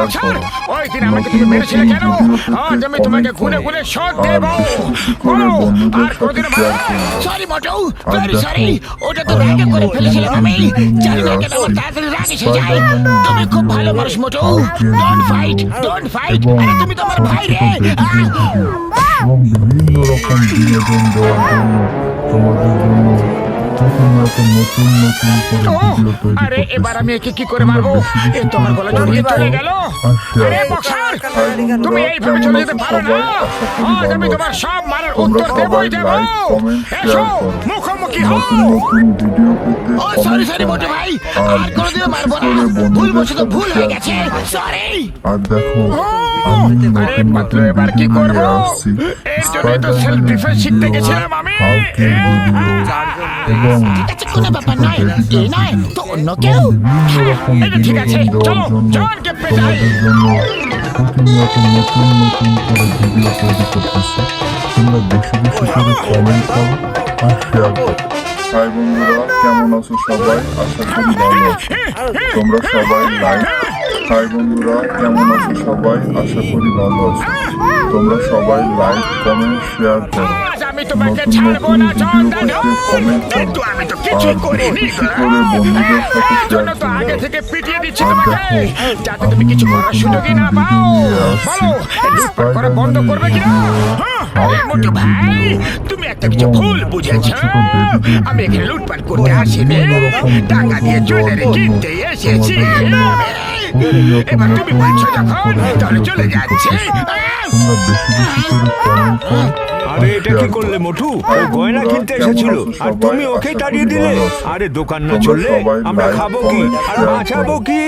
বছর ওই দিন আমাকে তুমি মেরেছিলে কেন? আজ আমি তোমাকে গুনে গুনে শোধ দেব। বলো আর কোনদিন সরি মোটু ভেরি সরি ওটা তো রাগে করে ফেলেছিলাম আমি। জানি না কেন আমার তাড়াতাড়ি রাগ এসে যায়। তুমি খুব ভালো মানুষ মোটু। ডোন্ট ফাইট ডোন্ট ফাইট আরে তুমি তো আমার ভাই রে। বিভিন্ন রকম বিনোদন দেওয়ার জন্য প্রতিনিয়ত নতুন নতুন ও, তৈরি আরে এবার আমি একে কি করে মারবো? এ তোমার গলা জড়িয়ে চলে গেল। আরে বক্সার তুমি এইভাবে চলে যেতে পারো না। আজ আমি তোমার সব মারার উত্তর দেবই দেব। এসো মুখোমুখি হও নতুন ও সরি সরি মোটু ভাই। আর কোনোদিনও মারবো না। ভুল বসে ভুল হয়ে গেছে। সরি আর দেখো আরে নতুন এবার কি করব? নিয়ে জন্যই তো সেলফ ডিফেন্স শিখতে গেছিলাম আমি। হাউ টু ভিডিও এবং কোনো ব্যাপার নয়। এই নয় তো অন্য কেউ? বিভিন্ন রকম এটা ঠিক আছে চলো জনকে পেটাই প্রতিনিয়ত নতুন নতুন করে ভিডিও তৈরি করতেছি। তোমরা বেশি বেশি করে কমেন্ট করো। শেয়ার হাই বন্ধুরা, কেমন আছো সবাই? আশা করি ভালো আছো। তোমরা সবাই লাইক হাই বন্ধুরা, কেমন আছো সবাই? আশা করি ভালো আছো। তোমরা সবাই লাইক কমেন্ট শেয়ার করো। আমি তোমাকে ছাড়বো না চন্দন। কিন্তু আমি তো কিছুই করিনি। জন্য তো আগে থেকে পিটিয়ে দিচ্ছি তোমাকে। যাতে তুমি কিছু করার সুযোগই না পাও। বলো লুটপাট করা বন্ধ করবে কিনা? হ্যাঁ, মোটু ভাই তুমি একটা কিছু ভুল বুঝেছ? আমি এখানে লুটপাট করতে আসিনি। টাকা দিয়ে জুয়েলারি কিনতে এসেছি। আরে, এটা কি করলে মোটু ও গয়না কিনতে এসেছিল। আর তুমি ওকে তাড়িয়ে দিলে। আরে, দোকান না চললে আমরা খাব কি? আর বাঁচাবো কি?